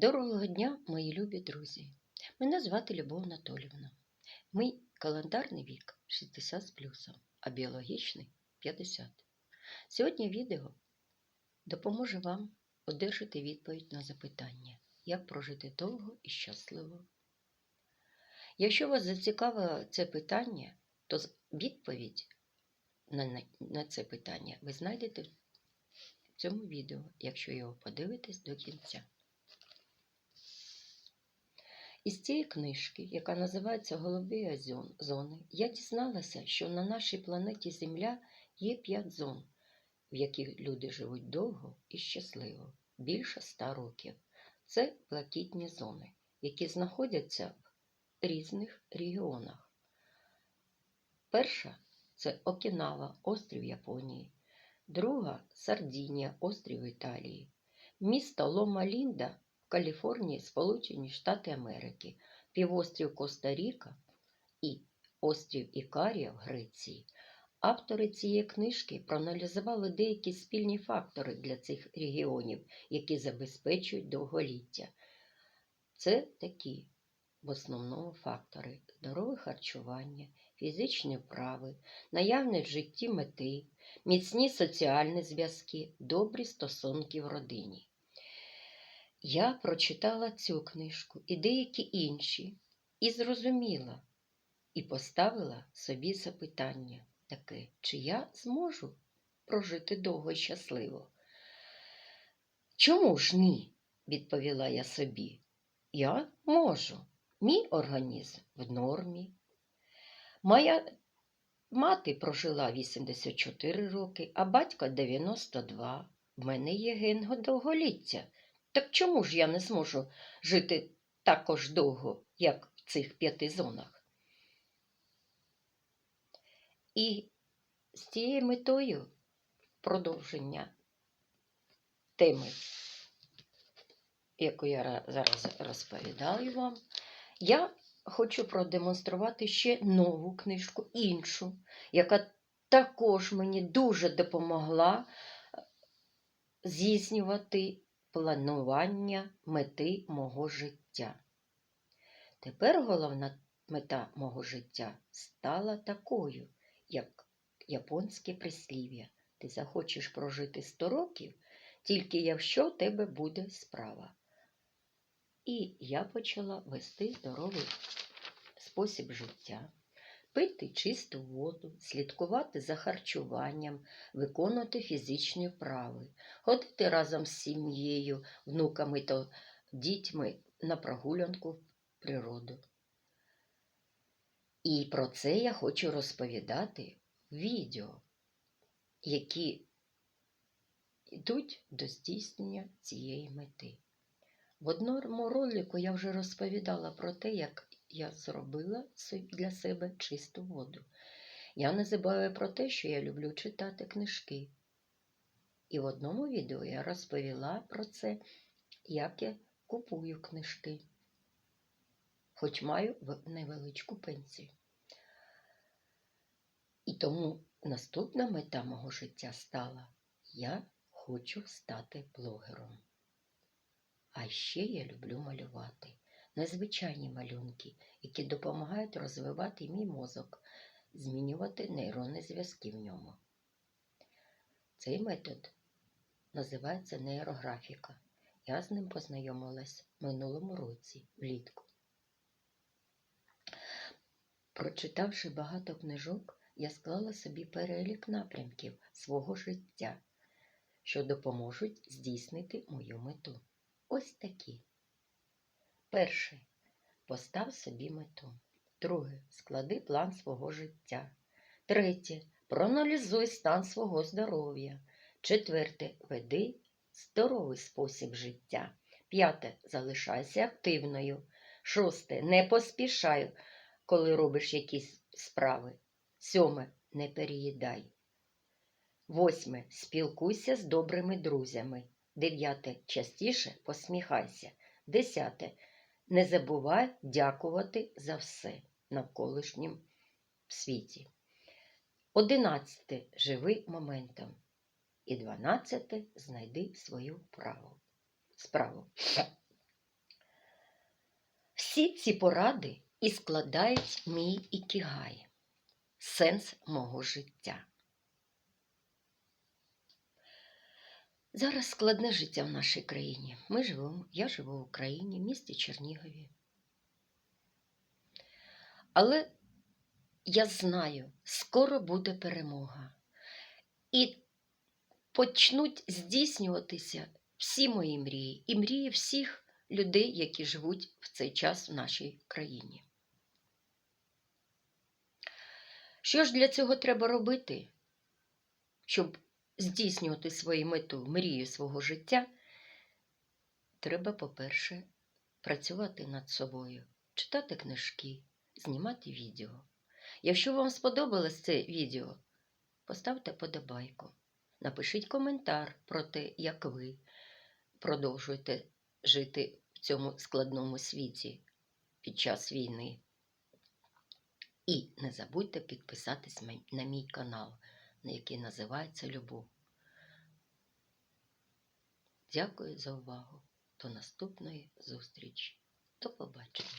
Доброго дня, мої любі друзі! Мене звати Любов Анатолівна. Мій календарний вік 60 з плюсом, а біологічний 50. Сьогодні відео допоможе вам одержати відповідь на запитання, як прожити довго і щасливо. Якщо вас зацікавило це питання, то відповідь на, це питання ви знайдете в цьому відео, якщо його подивитесь до кінця. Із цієї книжки, яка називається Голубі зони, я дізналася, що на нашій планеті Земля є п'ять зон, в яких люди живуть довго і щасливо, більше ста років. Це блакитні зони, які знаходяться в різних регіонах. Перша це Окінава, острів Японії, друга Сардінія, острів Італії, місто Лома-Лінда в Каліфорнії, Сполучені Штати Америки, півострів Коста-Ріка і острів Ікарія в Греції. Автори цієї книжки проаналізували деякі спільні фактори для цих регіонів, які забезпечують довголіття. Це такі в основному фактори: здорове харчування, фізичні вправи, наявність в житті мети, міцні соціальні зв'язки, добрі стосунки в родині. Я прочитала цю книжку і деякі інші, і зрозуміла, і поставила собі запитання таке, чи я зможу прожити довго і щасливо. Чому ж ні? відповіла я собі. Я можу. Мій організм в нормі. Моя мати прожила 84 роки, а батько 92. В мене є ген довголіття. Так чому ж я не зможу жити також довго, як в цих п'яти зонах? І з цією метою продовження теми, яку я зараз розповідаю вам, я хочу продемонструвати ще нову книжку, іншу, яка також мені дуже допомогла е, здійснювати планування мети мого життя. Тепер головна мета мого життя стала такою, як японське прислів'я. Ти захочеш прожити 100 років, тільки якщо в тебе буде справа. І я почала вести здоровий спосіб життя, пити чисту воду, слідкувати за харчуванням, виконувати фізичні вправи, ходити разом з сім'єю, внуками та дітьми на прогулянку в природу. І про це я хочу розповідати в відео, які йдуть до здійснення цієї мети. В одному ролику я вже розповідала про те, як я зробила для себе чисту воду. Я не забуваю про те, що я люблю читати книжки. І в одному відео я розповіла про це, як я купую книжки, хоч маю невеличку пенсію. І тому наступна мета мого життя стала я хочу стати блогером. А ще я люблю малювати незвичайні малюнки, які допомагають розвивати мій мозок, змінювати нейронні зв'язки в ньому. Цей метод називається нейрографіка. Я з ним познайомилась минулому році влітку. Прочитавши багато книжок, я склала собі перелік напрямків свого життя, що допоможуть здійснити мою мету. Ось такі. Перше. Постав собі мету. Друге. Склади план свого життя. Третє. Проаналізуй стан свого здоров'я. Четверте. Веди здоровий спосіб життя. П'яте. Залишайся активною. Шосте. Не поспішай, коли робиш якісь справи. Сьоме. Не переїдай. Восьме. Спілкуйся з добрими друзями. Дев'яте. Частіше посміхайся. Десяте. Не забувай дякувати за все навколишнім світі. Одинадцяте. Живи моментом. І дванадцяте. Знайди свою праву. справу. Всі ці поради і складають мій ікігай, сенс мого життя. Зараз складне життя в нашій країні. Ми живемо, я живу в Україні, в місті Чернігові. Але я знаю, скоро буде перемога. І почнуть здійснюватися всі мої мрії і мрії всіх людей, які живуть в цей час в нашій країні. Що ж для цього треба робити, щоб здійснювати свою мету, мрію свого життя? Треба, по-перше, працювати над собою, читати книжки, знімати відео. Якщо вам сподобалось це відео, поставте подобайку, напишіть коментар про те, як ви продовжуєте жити в цьому складному світі під час війни. І не забудьте підписатись на мій канал, на який називається Любов. Дякую за увагу. До наступної зустрічі. До побачення.